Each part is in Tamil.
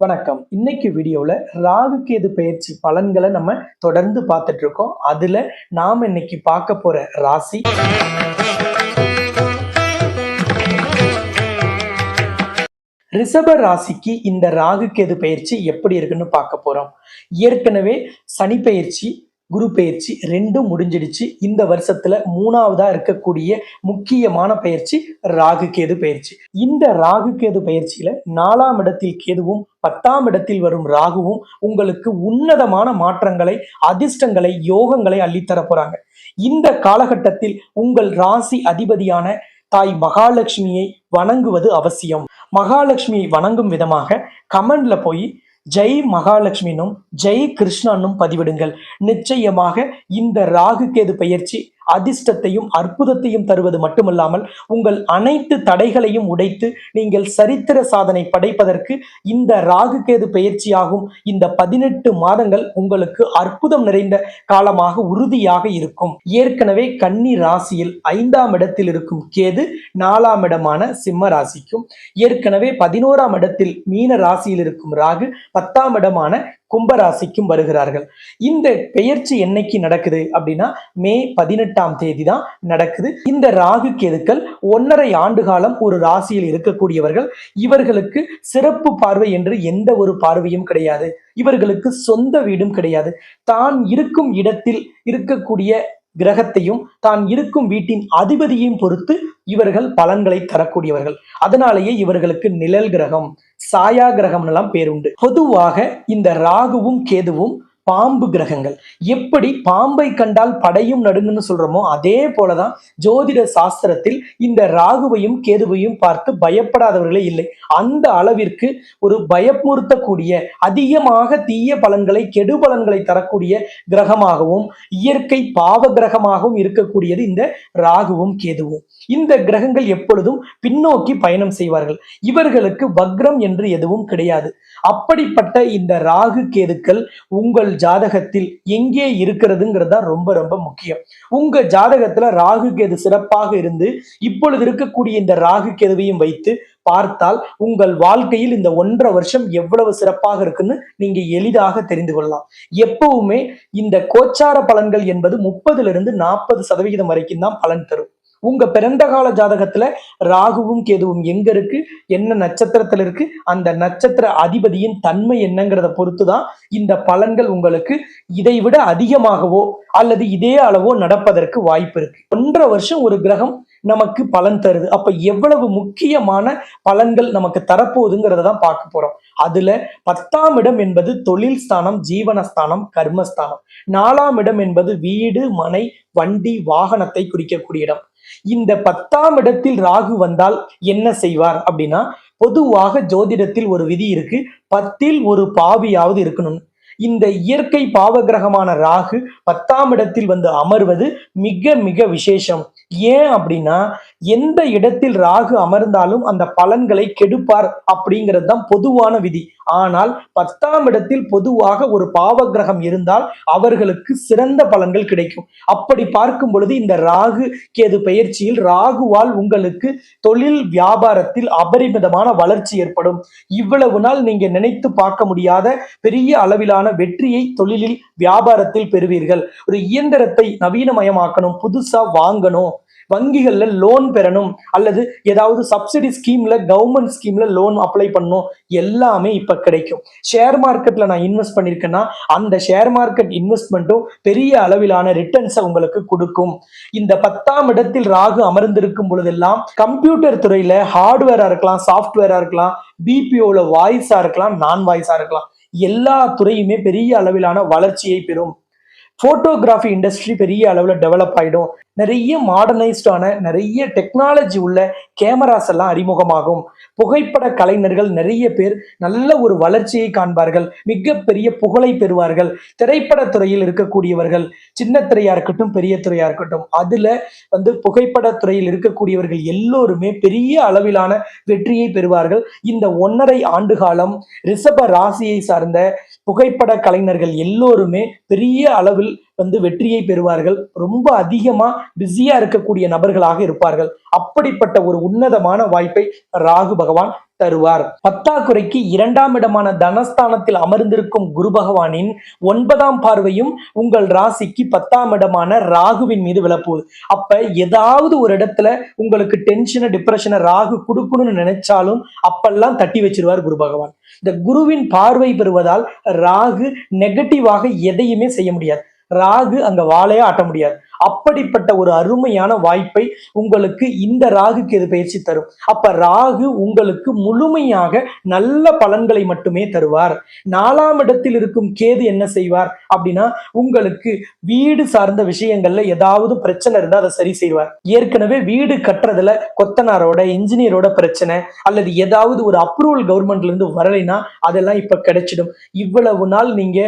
வணக்கம். இன்னைக்கு வீடியோவில் ராகு கேது பயிற்சி பலன்களை நம்ம தொடர்ந்து பார்த்துட்டு இருக்கோம் அதுல நாம இன்னைக்கு பார்க்க போற ராசி. ரிஷப ராசிக்கு இந்த ராகு கேது பயிற்சி எப்படி இருக்குன்னு பார்க்க போறோம். ஏற்கனவே சனி பயிற்சி குரு பயிற்சி ரெண்டும் முடிஞ்சிடுச்சு. இந்த வருஷத்துல மூணாவதா இருக்கக்கூடிய முக்கியமான பயிற்சி ராகு கேது பயிற்சி. இந்த ராகு கேது பயிற்சியில நாலாம் இடத்தில் கேதுவும் பத்தாம் இடத்தில் வரும் ராகுவும் உங்களுக்கு உன்னதமான மாற்றங்களை அதிர்ஷ்டங்களை யோகங்களை அள்ளித்தர போறாங்க. இந்த காலகட்டத்தில் உங்கள் ராசி அதிபதியான தாய் மகாலட்சுமியை வணங்குவது அவசியம். மகாலட்சுமியை வணங்கும் விதமாக கமெண்ட்ல போய் ஜெய் மகாலட்சுமினும் ஜெய் கிருஷ்ணனும் பதிவிடுங்கள். நிச்சயமாக இந்த ராகு கேது பயிற்சி அதிர்ஷ்டத்தையும் அற்புதத்தையும் தருவது மட்டுமல்லாமல் உங்கள் அனைத்து தடைகளையும் உடைத்து நீங்கள் சரித்திர சாதனை படைப்பதற்கு இந்த ராகு கேது பயிற்சியாகும் இந்த பதினெட்டு மாதங்கள் உங்களுக்கு அற்புதம் நிறைந்த காலமாக உறுதியாக இருக்கும். ஏற்கனவே கன்னி ராசியில் ஐந்தாம் இடத்தில் இருக்கும் கேது நாலாம் இடமான சிம்ம ராசிக்கும் ஏற்கனவே பதினோராம் இடத்தில் மீன ராசியில் இருக்கும் ராகு பத்தாம் இடமான கும்பராசிக்கும் வருகிறார்கள். இந்த பெயர்ச்சி என்னைக்கு நடக்குது அப்படின்னா மே பதினெட்டாம் தேதி தான் நடக்குது. இந்த ராகு கேதுக்கள் ஒன்றரை ஆண்டு காலம் ஒரு ராசியில் இருக்கக்கூடியவர்கள். இவர்களுக்கு சிறப்பு பார்வை என்று எந்த ஒரு பார்வையும் கிடையாது. இவர்களுக்கு சொந்த வீடும் கிடையாது. தான் இருக்கும் இடத்தில் இருக்கக்கூடிய கிரகத்தையும் தான் இருக்கும் வீட்டின் அதிபதியையும் பொறுத்து இவர்கள் பலன்களை தரக்கூடியவர்கள். அதனாலேயே இவர்களுக்கு நிழல் கிரகம் சாயா கிரகம் எல்லாம் பேருண்டு பொதுவாக இந்த ராகுவும் கேதுவும் பாம்பு கிரகங்கள். எப்படி பாம்பை கண்டால் படையும் நடுங்குன்னு சொல்றோமோ அதே போலதான் ஜோதிட சாஸ்திரத்தில் இந்த ராகுவையும் கேதுவையும் பார்த்து பயப்படாதவர்களே இல்லை. அந்த அளவிற்கு ஒரு பயமுறுத்தக்கூடிய அதிகமாக தீய பலன்களை கெடு பலன்களை தரக்கூடிய கிரகமாகவும் இயற்கை பாவ கிரகமாகவும் இருக்கக்கூடியது இந்த ராகுவும் கேதுவும். இந்த கிரகங்கள் எப்பொழுதும் பின்னோக்கி பயணம் செய்வார்கள். இவர்களுக்கு வக்ரம் என்று எதுவும் கிடையாது. அப்படிப்பட்ட இந்த ராகு கேதுக்கள் உங்கள் உங்கள் ஜாதகத்தில் எங்கே இருக்கிறதுங்கிறது தான் ரொம்ப ரொம்ப முக்கியம். உங்க ஜாதகத்துல ராகு கேது சிறப்பாக இருந்து இப்பொழுது இருக்கக்கூடிய இந்த ராகு கேதுவையும் வைத்து பார்த்தால் உங்கள் வாழ்க்கையில் இந்த ஒன்றரை வருஷம் எவ்வளவு சிறப்பாக இருக்குன்னு நீங்க எளிதாக தெரிந்து கொள்ளலாம். எப்பவுமே இந்த கோச்சார பலன்கள் என்பது முப்பதுல இருந்து நாற்பது சதவிகிதம் வரைக்கும் தான் பலன் தரும். உங்க பிறந்த கால ஜாதகத்துல ராகுவும் கேதுவும் எங்க இருக்கு? என்ன நட்சத்திரத்துல இருக்கு? அந்த நட்சத்திர அதிபதியின் தன்மை என்னங்கிறத பொறுத்து தான் இந்த பலன்கள் உங்களுக்கு இதை விட அதிகமாகவோ அல்லது இதே அளவோ நடப்பதற்கு வாய்ப்பு இருக்கு. ஒன்றரை வருஷம் ஒரு கிரகம் நமக்கு பலன் தருது. அப்ப எவ்வளவு முக்கியமான பலன்கள் நமக்கு தரப்போகுதுங்கிறத தான் பார்க்க போறோம். அதுல பத்தாம் இடம் என்பது தொழில் ஸ்தானம் ஜீவனஸ்தானம் கர்மஸ்தானம். நாலாம் இடம் என்பது வீடு மனை வண்டி வாகனத்தை குறிக்கக்கூடிய இடம். இந்த பத்தாம் இடத்தில் ராகு வந்தால் என்ன செய்வார் அப்படின்னா பொதுவாக ஜோதிடத்தில் ஒரு விதி இருக்கு. பத்தில் ஒரு பாவியாவது இருக்கணும். இந்த இயற்கை பாவகிரகமான ராகு பத்தாம் இடத்தில் வந்து அமர்வது மிக மிக விசேஷம். ஏன் அப்படின்னா எந்த இடத்தில் ராகு அமர்ந்தாலும் அந்த பலன்களை கெடுப்பார் அப்படிங்கிறது தான் பொதுவான விதி. ஆனால் பத்தாம் இடத்தில் பொதுவாக ஒரு பாவகிரகம் இருந்தால் அவர்களுக்கு சிறந்த பலன்கள் கிடைக்கும். அப்படி பார்க்கும் பொழுது இந்த ராகு கேது பயிற்சியில் ராகுவால் உங்களுக்கு தொழில் வியாபாரத்தில் அபரிமிதமான வளர்ச்சி ஏற்படும். இவ்வளவு நாள் நீங்க நினைத்து பார்க்க முடியாத பெரிய அளவிலான வெற்றியை தொழிலில் வியாபாரத்தில் பெறுவீர்கள். ஒரு இயந்திரத்தை நவீனமயமாக்கணும் புதுசா வாங்கணும். வங்கிகள்ல லோன் பெறணும் அல்லது ஏதாவது சப்சிடி ஸ்கீம்ல கவர்மெண்ட் ஸ்கீம்ல லோன் அப்ளை பண்ணணும். எல்லாமே இப்ப கிடைக்கும். ஷேர் மார்க்கெட்ல நான் இன்வெஸ்ட் பண்ணிருக்கேன்னா அந்த ஷேர் மார்க்கெட் இன்வெஸ்ட்மெண்ட்டும் பெரிய அளவிலான ரிட்டர்ன்ஸை உங்களுக்கு கொடுக்கும். இந்த பத்தாம் இடத்தில் ராகு அமர்ந்திருக்கும் பொழுதெல்லாம் கம்ப்யூட்டர் துறையில ஹார்ட்வேரா இருக்கலாம் சாஃப்ட்வேரா இருக்கலாம் பிபிஓல வாய்ஸா இருக்கலாம் நான் வாய்ஸா இருக்கலாம். எல்லா துறையுமே பெரிய அளவிலான வளர்ச்சியை பெறும். ஃபோட்டோகிராஃபி இண்டஸ்ட்ரி பெரிய அளவில் டெவலப் ஆகிடும் நிறைய மாடர்னைஸ்டான நிறைய டெக்னாலஜி உள்ள கேமராஸ் எல்லாம் அறிமுகமாகும். புகைப்பட கலைஞர்கள் நிறைய பேர் நல்ல ஒரு வளர்ச்சியை காண்பார்கள். மிகப்பெரிய புகழை பெறுவார்கள். திரைப்பட துறையில் இருக்கக்கூடியவர்கள் சின்ன துறையா இருக்கட்டும் பெரிய துறையா இருக்கட்டும் அதுல வந்து புகைப்பட துறையில் இருக்கக்கூடியவர்கள் எல்லோருமே பெரிய அளவிலான வெற்றியை பெறுவார்கள். இந்த ஒன்றரை ஆண்டு காலம் ரிஷப ராசியை சார்ந்த புகைப்பட கலைஞர்கள் எல்லோருமே பெரிய அளவில் வந்து வெற்றியை பெறுவார்கள். ரொம்ப அதிகமா பிஸியா இருக்கக்கூடிய நபர்களாக இருப்பார்கள். அப்படிப்பட்ட ஒரு உன்னதமான வாய்ப்பை ராகு பகவான் தருவார். பத்தாக்குறைக்கு இரண்டாம் இடமான தனஸ்தானத்தில் அமர்ந்திருக்கும் குரு பகவானின் ஒன்பதாம் பார்வையும் உங்கள் ராசிக்கு பத்தாம் இடமான ராகுவின் மீது விழப்போகுது அப்ப ஏதாவது ஒரு இடத்துல உங்களுக்கு டென்ஷனை டிப்ரெஷனை ராகு கொடுக்கணும்னு நினைச்சாலும் அப்பெல்லாம் தட்டி வச்சிருவார் குரு பகவான். இந்த குருவின் பார்வை பெறுவதால் ராகு நெகட்டிவாக எதையுமே செய்ய முடியாது. ராகு அங்க வாழையா ஆட்ட முடியாது. அப்படிப்பட்ட ஒரு அருமையான வாய்ப்பை உங்களுக்கு இந்த ராகு கேது பயிற்சி தரும். அப்ப ராகு உங்களுக்கு முழுமையாக நல்ல பலன்களை மட்டுமே தருவார். நாலாம் இடத்தில் இருக்கும் கேது என்ன செய்வார் அப்படின்னா உங்களுக்கு வீடு சார்ந்த விஷயங்கள்ல ஏதாவது பிரச்சனை இருந்தா அதை சரி செய்வார். ஏற்கனவே வீடு கட்டுறதுல கொத்தனாரோட இன்ஜினியரோட பிரச்சனை அல்லது ஏதாவது ஒரு அப்ரூவல் கவர்மெண்ட்ல இருந்து வரலைன்னா அதெல்லாம் இப்ப கிடைச்சிடும். இவ்வளவு நாள் நீங்க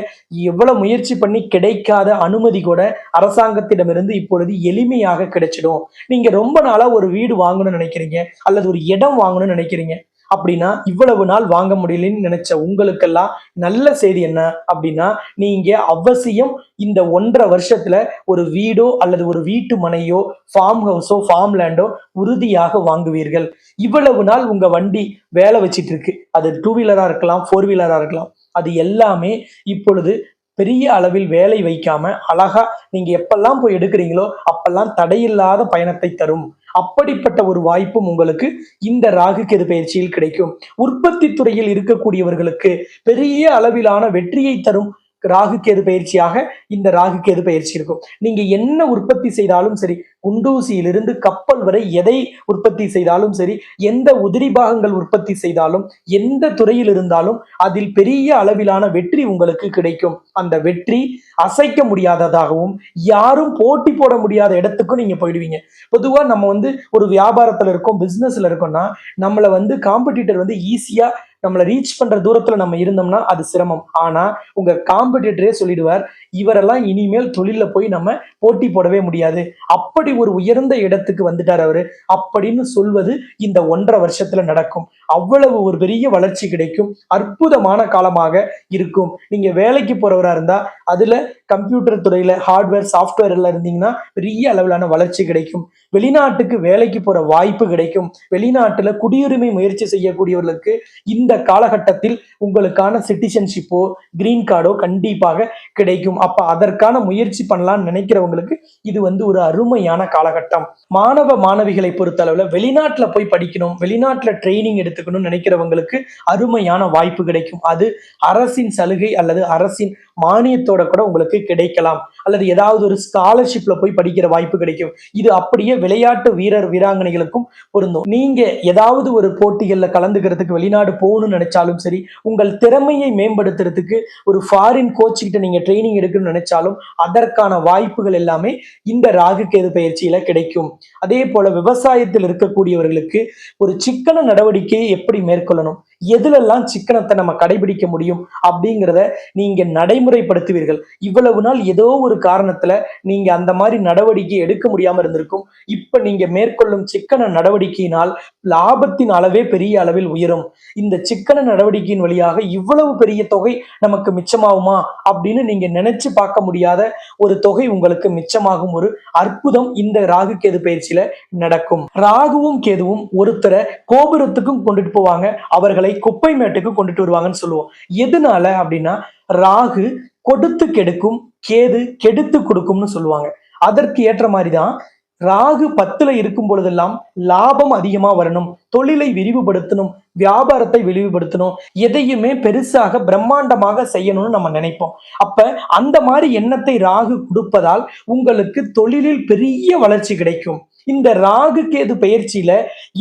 எவ்வளவு முயற்சி பண்ணி கிடைக்காத அனுமதி கூட அரசாங்கத்திடமிருந்து இப்பொழுது எளிமையாக கிடைச்சிடும். நீங்க ரொம்ப நாளா ஒரு வீடு வாங்கணும்னு நினைக்கிறீங்க அல்லது ஒரு இடம் வாங்கணும்னு நினைக்கிறீங்க அப்படின்னா இவ்வளவு நாள் வாங்க முடியலன்னு நினைச்ச உங்களுக்கெல்லாம் நல்ல செய்தி என்ன அப்படின்னா நீங்க அவசியம் இந்த ஒன்றரை வருஷத்துல ஒரு வீடோ அல்லது ஒரு வீட்டு மனையோ ஃபார்ம் ஹவுஸோ ஃபார்ம் லேண்டோ உறுதியாக வாங்குவீர்கள். இவ்வளவு நாள் உங்க வண்டி வேலை வச்சிட்டு இருக்கு. அது டூ வீலரா இருக்கலாம் ஃபோர் வீலரா இருக்கலாம். அது எல்லாமே இப்பொழுது பெரிய அளவில் வேலை வைக்காம அழகா நீங்க எப்பெல்லாம் போய் எடுக்கிறீங்களோ அப்பெல்லாம் தடையில்லாத பயணத்தை தரும். அப்படிப்பட்ட ஒரு வாய்ப்பும் உங்களுக்கு இந்த ராகு கெது பயிற்சியில் கிடைக்கும். உற்பத்தி துறையில் இருக்கக்கூடியவர்களுக்கு பெரிய அளவிலான வெற்றியை தரும் ராகு கேது பயிற்சியாக இந்த ராகு கேது பயிற்சி இருக்கும். நீங்க என்ன உற்பத்தி செய்தாலும் சரி குண்டூசியிலிருந்து கப்பல் வரை எதை உற்பத்தி செய்தாலும் சரி எந்த உதிரி பாகங்கள் உற்பத்தி செய்தாலும் எந்த துறையில் இருந்தாலும் அதில் பெரிய அளவிலான வெற்றி உங்களுக்கு கிடைக்கும். அந்த வெற்றி அசைக்க முடியாததாகவும் யாரும் போட்டி போட முடியாத இடத்துக்கும் நீங்க போயிடுவீங்க. பொதுவா நம்ம வந்து ஒரு வியாபாரத்துல இருக்கோம் பிசினஸ்ல இருக்கோம்னா நம்மளை வந்து காம்படிட்டர் வந்து ஈஸியா நம்மளை ரீச் பண்ற தூரத்துல நம்ம இருந்தோம்னா அது சிரமம். ஆனா உங்க காம்படிட்டரே சொல்லிடுவார் இவரெல்லாம் இனிமேல் தொழில போய் நம்ம போட்டி போடவே முடியாது. அப்படி ஒரு உயர்ந்த இடத்துக்கு வந்துட்டார் அவரு. அப்படின்னு சொல்வது இந்த ஒன்றரை வருஷத்துல நடக்கும். அவ்வளவு ஒரு பெரிய வளர்ச்சி கிடைக்கும். அற்புதமான காலமாக இருக்கும். நீங்க வேலைக்கு போறவரா இருந்தா அதுல கம்ப்யூட்டர் துறையில ஹார்ட்வேர் சாஃப்ட்வேர்ல இருந்தீங்கன்னா பெரிய அளவிலான வளர்ச்சி கிடைக்கும். வெளிநாட்டுக்கு வேலைக்கு போற வாய்ப்பு கிடைக்கும். வெளிநாட்டுல குடியுரிமை முயற்சி செய்யக்கூடியவர்களுக்கு இந்த காலகட்டத்தில் உங்களுக்கான சிட்டிசன்ஷிப்போ கிரீன் கார்டோ கண்டிப்பாக கிடைக்கும். அப்ப அதற்கான முயற்சி பண்ணலாம்னு நினைக்கிறவங்களுக்கு இது வந்து ஒரு அருமையான காலகட்டம். மாணவ மாணவிகளை பொறுத்தளவுல வெளிநாட்டுல போய் படிக்கணும் வெளிநாட்டுல ட்ரைனிங் எடுத்துக்கணும்னு நினைக்கிறவங்களுக்கு அருமையான வாய்ப்பு கிடைக்கும். அது அரசின் சலுகை அல்லது அரசின் மானியத்தோட கூட உங்களுக்கு கிடைக்கலாம். அல்லது ஏதாவது ஒரு ஸ்காலர்ஷிப்ல போய் படிக்கிற வாய்ப்பு கிடைக்கும். இது அப்படியே விளையாட்டு வீரர் வீராங்கனைகளுக்கும் பொருந்தும். நீங்க ஏதாவது ஒரு போட்டிகள்ல கலந்துக்கிறதுக்கு வெளிநாடு போகணும்னு நினைச்சாலும் சரி உங்கள் திறமையை மேம்படுத்துறதுக்கு ஒரு ஃபாரின் கோச் கிட்ட நீங்க ட்ரைனிங் எடுக்கணும்னு நினைச்சாலும் அதற்கான வாய்ப்புகள் எல்லாமே இந்த ராகு கேது பயிற்சியில கிடைக்கும். அதே போல விவசாயத்தில் இருக்கக்கூடியவர்களுக்கு ஒரு சிக்கன நடவடிக்கையை எப்படி மேற்கொள்ளணும்? எதுலெல்லாம் சிக்கனத்தை நம்ம கடைபிடிக்க முடியும் அப்படிங்கிறத நீங்க நடைமுறைப்படுத்துவீர்கள். இவ்வளவு நாள் ஏதோ ஒரு காரணத்துல நீங்க அந்த மாதிரி நடவடிக்கை எடுக்க முடியாம இருந்திருக்கும். இப்ப நீங்க மேற்கொள்ளும் சிக்கன நடவடிக்கையினால் லாபத்தின் அளவே பெரிய அளவில் உயரும். இந்த சிக்கன நடவடிக்கையின் வழியாக இவ்வளவு பெரிய தொகை நமக்கு மிச்சமாகுமா அப்படின்னு நீங்க நினைச்சு பார்க்க முடியாத ஒரு தொகை உங்களுக்கு மிச்சமாகும். ஒரு அற்புதம் இந்த ராகு கேது பயிற்சியில நடக்கும். ராகுவும் கேதுவும் ஒருத்தரை கோபுரத்துக்கும் கொண்டுட்டு போவாங்க. அவர்களை குப்பை மேட்டுக்கு கொண்டுட்டு வருவாங்கன்னு சொல்லுவோம். எதனால அப்படின்னா ராகு கொடுத்து கெடுக்கும் கேது கெடுத்து கொடுக்கும்னு சொல்லுவாங்க. அதற்கு ஏற்ற மாதிரி தான் ராகு பத்துல இருக்கும் பொழுதெல்லாம் லாபம் அதிகமா வரணும் தொழிலை விரிவுபடுத்தணும் வியாபாரத்தை விரிவுபடுத்தணும் எதையுமே பெருசாக பிரம்மாண்டமாக செய்யணும்னு நம்ம நினைப்போம். அப்ப அந்த மாதிரி எண்ணத்தை ராகு கொடுப்பதால் உங்களுக்கு தொழிலில் பெரிய வளர்ச்சி கிடைக்கும். இந்த ராகு கேது பயிற்சியில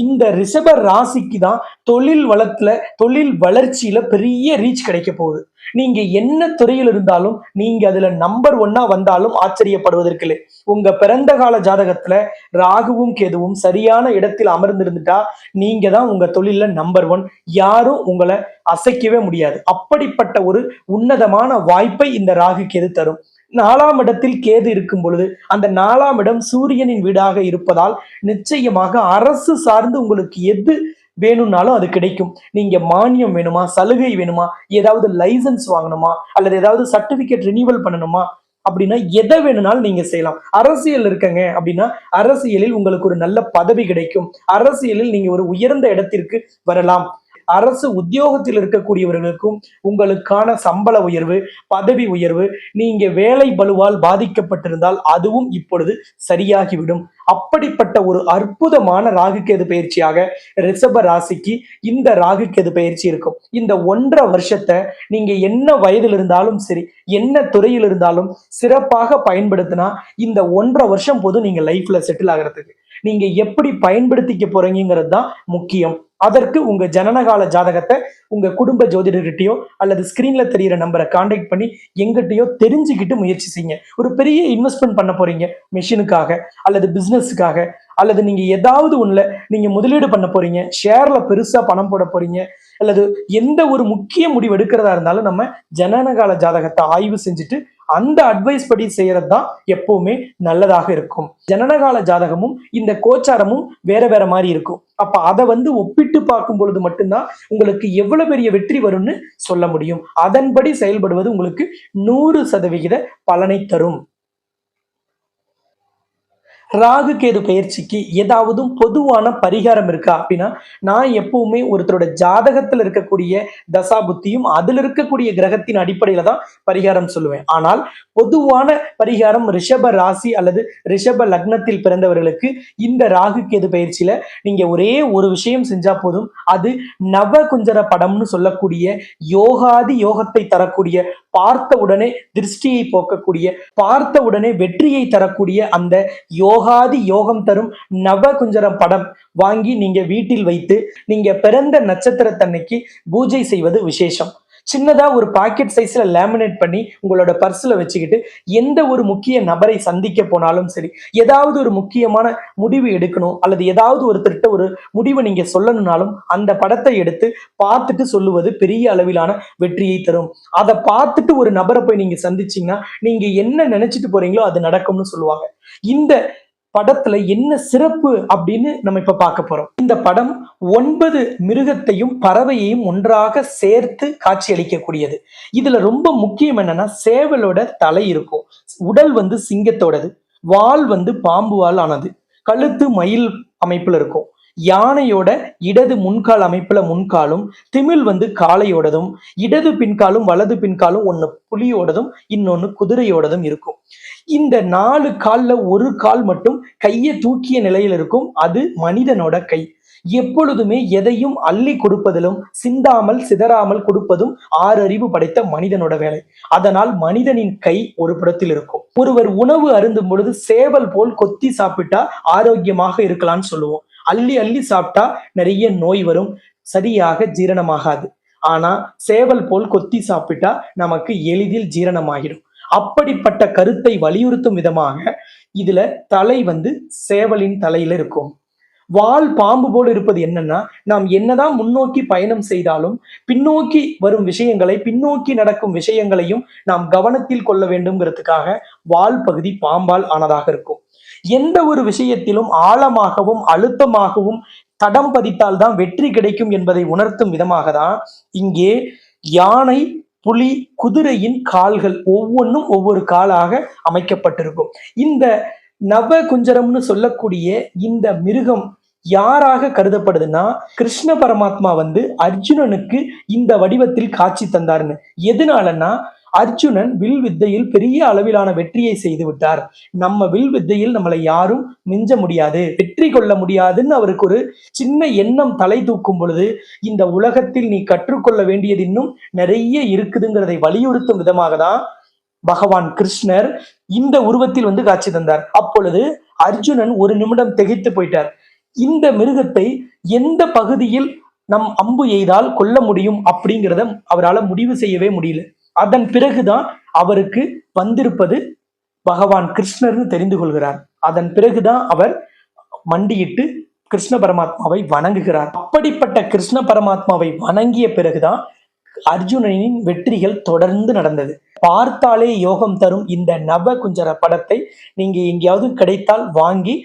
இந்த ரிஷப ராசிக்கு தான் தொழில் வளத்துல தொழில் வளர்ச்சியில பெரிய ரீச் கிடைக்க போகுது. நீங்க என்ன துறையில் இருந்தாலும் நீங்க அதுல நம்பர் ஒன்னா வந்தாலும் ஆச்சரியப்படுவதற்கு இல்லை. உங்க பிறந்த கால ஜாதகத்துல ராகுவும் கேதுவும் சரியான இடத்தில் அமர்ந்திருந்துட்டா நீங்க தான் உங்க தொழில நம்பர் ஒன் யாரும் உங்களை அசைக்கவே முடியாது. அப்படிப்பட்ட ஒரு உன்னதமான வாய்ப்பை இந்த ராகு கேது தரும். நாலாம் இடத்தில் கேது இருக்கும் பொழுது அந்த நாலாம் இடம் சூரியனின் வீடாக இருப்பதால் நிச்சயமாக அரசு சார்ந்து உங்களுக்கு எது வேணும்னாலும் அது கிடைக்கும். நீங்க மானியம் வேணுமா சலுகை வேணுமா ஏதாவது லைசன்ஸ் வாங்கணுமா அல்லது ஏதாவது சர்டிபிகேட் ரினியூவல் பண்ணணுமா அப்படின்னா எதை வேணும்னாலும் நீங்க செய்யலாம். அரசியல் இருக்கங்க அப்படின்னா அரசியலில் உங்களுக்கு ஒரு நல்ல பதவி கிடைக்கும். அரசியலில் நீங்க ஒரு உயர்ந்த இடத்திற்கு வரலாம். அரசு உத்தியோகத்தில் இருக்கக்கூடியவர்களுக்கும் உங்களுக்கான சம்பள உயர்வு பதவி உயர்வு நீங்க வேலை பலுவால் பாதிக்கப்பட்டிருந்தால் அதுவும் இப்பொழுது சரியாகிவிடும். அப்படிப்பட்ட ஒரு அற்புதமான ராகுக்கேது பயிற்சியாக ரிஷப ராசிக்கு இந்த ராகுக்கேது பயிற்சி இருக்கும். இந்த ஒன்றரை வருஷத்தை நீங்க என்ன வயதில் இருந்தாலும் சரி என்ன துறையில் இருந்தாலும் சிறப்பாக பயன்படுத்தினா இந்த ஒன்றரை வருஷம் போதும் நீங்க லைஃப்ல செட்டில் ஆகிறதுக்கு. நீங்க எப்படி பயன்படுத்திக்க போறீங்கிறது தான் முக்கியம். அதற்கு உங்க ஜனனகால ஜாதகத்தை உங்க குடும்ப ஜோதிடர்கிட்டயோ அல்லது ஸ்கிரீன்ல தெரியிற நம்பரை காண்டாக்ட் பண்ணி எங்கிட்டயோ தெரிஞ்சுக்கிட்டு முயற்சி செய்யுங்க. ஒரு பெரிய இன்வெஸ்ட்மெண்ட் பண்ண போறீங்க. மிஷினுக்காக அல்லது பிசினஸுக்காக அல்லது நீங்கள் ஏதாவது ஒன்றில் நீங்கள் முதலீடு பண்ண போகிறீங்க ஷேரில் பெருசாக பணம் போட போகிறீங்க அல்லது எந்த ஒரு முக்கிய முடிவு எடுக்கிறதா இருந்தாலும் நம்ம ஜனனகால ஜாதகத்தை ஆய்வு செஞ்சுட்டு அந்த அட்வைஸ் படி செய்யறது தான் எப்பவுமே நல்லதாக இருக்கும். ஜனனகால ஜாதகமும் இந்த கோச்சாரமும் வேற வேற மாதிரி இருக்கும். அப்ப அதை வந்து ஒப்பிட்டு பார்க்கும் பொழுது மட்டும்தான் உங்களுக்கு எவ்வளவு பெரிய வெற்றி வரும்னு சொல்ல முடியும். அதன்படி செயல்படுவது உங்களுக்கு நூறு சதவிகித பலனை தரும். ராகு கேது பயிற்சிக்கு ஏதாவது பொதுவான பரிகாரம் இருக்கா அப்படின்னா நான் எப்பவுமே ஒருத்தரோட ஜாதகத்தில் இருக்கக்கூடிய தசா புத்தியும் அதில் இருக்கக்கூடிய கிரகத்தின் அடிப்படையில் தான் பரிகாரம் சொல்லுவேன். ஆனால் பொதுவான பரிகாரம் ரிஷப ராசி அல்லது ரிஷப லக்னத்தில் பிறந்தவர்களுக்கு இந்த ராகு கேது பயிற்சியில நீங்க ஒரே ஒரு விஷயம் செஞ்சா போதும். அது நவ குஞ்சர படம்னு சொல்லக்கூடிய யோகாதி யோகத்தை தரக்கூடிய பார்த்த உடனே திருஷ்டியை போக்கக்கூடிய பார்த்த உடனே வெற்றியை தரக்கூடிய அந்த யோகாதி யோகம் தரும் நவ குஞ்சரம் படம் வாங்கி நீங்க வீட்டில் வைத்து நீங்க பிறந்த நட்சத்திரத்தன்னைக்கு பூஜை செய்வது விசேஷம். சின்னதா ஒரு பாக்கெட் சைஸ்ல லேமினேட் பண்ணி உங்களோட பர்ஸ்ல வச்சுக்கிட்டு எந்த ஒரு முக்கிய நபரை சந்திக்க போனாலும் சரி ஏதாவது ஒரு முக்கியமான முடிவு எடுக்கணும் அல்லது ஏதாவது ஒரு திருட்ட ஒரு முடிவை நீங்க சொல்லணும்னாலும் அந்த படத்தை எடுத்து பார்த்துட்டு சொல்லுவது பெரிய அளவிலான வெற்றியை தரும். அதை பார்த்துட்டு ஒரு நபரை போய் நீங்க சந்திச்சீங்கன்னா நீங்க என்ன நினைச்சிட்டு போறீங்களோ அது நடக்கும்னு சொல்லுவாங்க. இந்த படத்துல என்ன சிறப்பு அப்படின்னு நம்ம இப்ப பார்க்க போறோம். இந்த படம் ஒன்பது மிருகத்தையும் பறவையையும் ஒன்றாக சேர்த்து காட்சியளிக்கக்கூடியது. இதுல ரொம்ப முக்கியம் என்னன்னா சேவலோட தலை இருக்கும். உடல் வந்து சிங்கத்தோடது வால் வந்து பாம்பு வால் ஆனது கழுத்து மயில் அமைப்புல இருக்கும். யானையோட இடது முன்கால் அமைப்புல முன்காலும் திமில் வந்து காளையோடதும் இடது பின்காலும் வலது பின்காலும் ஒன்னு புலியோடதும் இன்னொன்னு குதிரையோடதும் இருக்கும். இந்த நாலு கால்ல ஒரு கால் மட்டும் கையை தூக்கிய நிலையில் இருக்கும். அது மனிதனோட கை. எப்பொழுதுமே எதையும் அள்ளி கொடுப்பதிலும் சிந்தாமல் சிதறாமல் கொடுப்பதும் ஆறறிவு படைத்த மனிதனோட வேலை. அதனால் மனிதனின் கை ஒரு புறத்தில் இருக்கும். ஒருவர் உணவு அருந்தும் பொழுது சேவல் போல் கொத்தி சாப்பிட்டா ஆரோக்கியமாக இருக்கலாம்னு சொல்லுவோம். அள்ளி அள்ளி சாப்பிட்டா நிறைய நோய் வரும். சரியாக ஜீரணமாகாது. ஆனா சேவல் போல் கொத்தி சாப்பிட்டா நமக்கு எளிதில் ஜீரணமாகிடும். அப்படிப்பட்ட கருத்தை வலியுறுத்தும் விதமாக இதுல தலை வந்து சேவலின் தலையில இருக்கும். வால் பாம்பு போல் இருப்பது என்னன்னா நாம் என்னதான் முன்னோக்கி பயணம் செய்தாலும் பின்னோக்கி வரும் விஷயங்களை பின்னோக்கி நடக்கும் விஷயங்களையும் நாம் கவனத்தில் கொள்ள வேண்டும்ங்கிறதுக்காக வால் பகுதி பாம்பால் ஆனதாக இருக்கும். எந்த ஒரு விஷயத்திலும் ஆழமாகவும் அழுத்தமாகவும் தடம் பதித்தால் தான் வெற்றி கிடைக்கும் என்பதை உணர்த்தும் விதமாக தான் இங்கே யானை புலி குதிரையின் கால்கள் ஒவ்வொன்றும் ஒவ்வொரு காலாக அமைக்கப்பட்டிருக்கும். இந்த நவ குஞ்சரம்னு சொல்லக்கூடிய இந்த மிருகம் யாராக கருதப்படுதுன்னா கிருஷ்ண பரமாத்மா வந்து அர்ஜுனனுக்கு இந்த வடிவத்தில் காட்சி தந்தாருன்னு எதனாலன்னா அர்ஜுனன் வில் வித்தையில் பெரிய அளவிலான வெற்றியை செய்து விட்டார். நம்ம வில் வித்தையில் நம்மளை யாரும் மிஞ்ச முடியாது. வெற்றி கொள்ள முடியாதுன்னு அவருக்கு ஒரு சின்ன எண்ணம் தலை தூக்கும் பொழுது இந்த உலகத்தில் நீ கற்றுக்கொள்ள வேண்டியது இன்னும் நிறைய இருக்குதுங்கிறதை வலியுறுத்தும் விதமாக தான் பகவான் கிருஷ்ணர் இந்த உருவத்தில் வந்து காட்சி தந்தார். அப்பொழுது அர்ஜுனன் ஒரு நிமிடம் திகைத்து போயிட்டார். இந்த மிருகத்தை எந்த பகுதியில் நம் அம்பு எய்தால் கொல்ல முடியும் அப்படிங்கிறத அவரால் முடிவு செய்யவே முடியல. அதன் பிறகுதான் அவருக்கு வந்திருப்பது பகவான் கிருஷ்ணர்னு தெரிந்து கொள்கிறார். அதன் பிறகுதான் அவர் மண்டியிட்டு கிருஷ்ண பரமாத்மாவை வணங்குகிறார். அப்படிப்பட்ட கிருஷ்ண பரமாத்மாவை வணங்கிய பிறகுதான் அர்ஜுனனின் வெற்றிகள் தொடர்ந்து நடந்தது. பார்த்தாலே யோகம் தரும் இந்த நவ குஞ்சர படத்தை நீங்க எங்கேயாவது கிடைத்தால் வாங்கி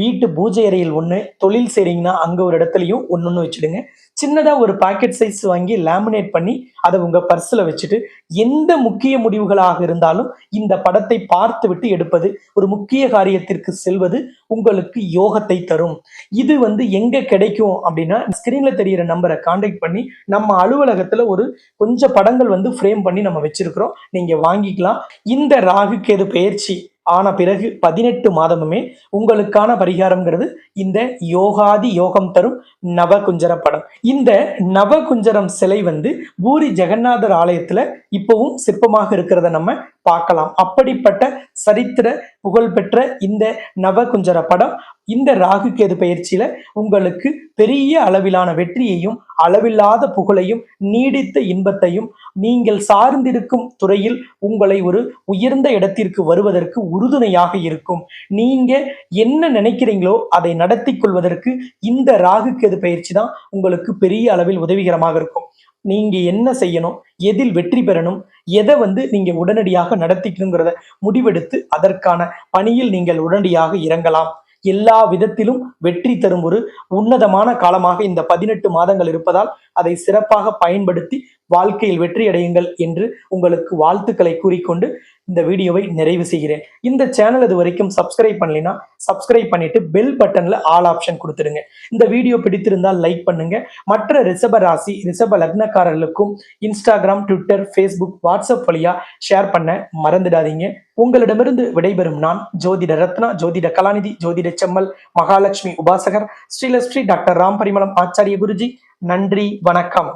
வீட்டு பூஜை அறையில் ஒன்று தொழில் செய்கிறீங்கன்னா அங்கே ஒரு இடத்துலையும் ஒன்று ஒன்று வச்சுடுங்க. சின்னதாக ஒரு பாக்கெட் சைஸ் வாங்கி லேமினேட் பண்ணி அதை உங்கள் பர்ஸில் வச்சுட்டு எந்த முக்கிய முடிவுகளாக இருந்தாலும் இந்த படத்தை பார்த்து விட்டு எடுப்பது ஒரு முக்கிய காரியத்திற்கு செல்வது உங்களுக்கு யோகத்தை தரும். இது வந்து எங்கே கிடைக்கும் அப்படின்னா ஸ்க்ரீனில் தெரியிற நம்பரை காண்டாக்ட் பண்ணி நம்ம அலுவலகத்தில் ஒரு கொஞ்சம் படங்கள் வந்து ஃப்ரேம் பண்ணி நம்ம வச்சுருக்கிறோம். நீங்கள் வாங்கிக்கலாம். இந்த ராகு கேது பயிற்சி ஆன பிறகு பதினெட்டு மாதமுமே உங்களுக்கான பரிகாரம்ங்கிறது இந்த யோகாதி யோகம் தரும் நவகுஞ்சர படம். இந்த நவகுஞ்சரம் சிலை வந்து பூரி ஜெகநாதர் ஆலயத்துல இப்பவும் சிற்பமாக இருக்கிறத நம்ம பார்க்கலாம். அப்படிப்பட்ட சரித்திர புகழ்பெற்ற இந்த நவகுஞ்சர படம் இந்த ராகு கேது பயிற்சியில உங்களுக்கு பெரிய அளவிலான வெற்றியையும் அளவில்லாத புகழையும் நீடித்த இன்பத்தையும் நீங்கள் சார்ந்திருக்கும் துறையில் உங்களை ஒரு உயர்ந்த இடத்திற்கு வருவதற்கு உறுதுணையாக இருக்கும். நீங்க என்ன நினைக்கிறீங்களோ அதை நடத்தி கொள்வதற்கு இந்த ராகு கேது பயிற்சி தான் உங்களுக்கு பெரிய அளவில் உதவிகரமாக இருக்கும். நீங்க என்ன செய்யணும்? எதில் வெற்றி பெறணும்? எதை வந்து நீங்க உடனடியாக நடத்திக்கணுங்கிறத முடிவெடுத்து அதற்கான பணியில் நீங்கள் உடனடியாக இறங்கலாம். எல்லா விதத்திலும் வெற்றி தரும் ஒரு உன்னதமான காலமாக இந்த பதினெட்டு மாதங்கள் இருப்பதால் அதை சிறப்பாக பயன்படுத்தி வாழ்க்கையில் வெற்றி அடையுங்கள் என்று உங்களுக்கு வாழ்த்துக்களை கூறிக்கொண்டு இந்த வீடியோவை நிறைவு செய்கிறேன். இந்த சேனல் இது வரைக்கும் சப்ஸ்கிரைப் பண்ணலைன்னா சப்ஸ்கிரைப் பண்ணிட்டு பெல் பட்டன்ல ஆல் ஆப்ஷன் கொடுத்துருங்க இந்த வீடியோ பிடித்திருந்தால் லைக் பண்ணுங்க. மற்ற ரிஷப ராசி ரிஷப லக்னக்காரர்களுக்கும் இன்ஸ்டாகிராம் ட்விட்டர் ஃபேஸ்புக் வாட்ஸ்அப் வழியா ஷேர் பண்ண மறந்துடாதீங்க. உங்களிடமிருந்து விடைபெறும் நான் ஜோதிட ரத்னா ஜோதிட கலாநிதி ஜோதிட செம்மல் மகாலட்சுமி உபாசகர் ஸ்ரீலஸ்ரீ டாக்டர் ராம் பரிமளம் ஆச்சாரிய குருஜி. நன்றி வணக்கம்.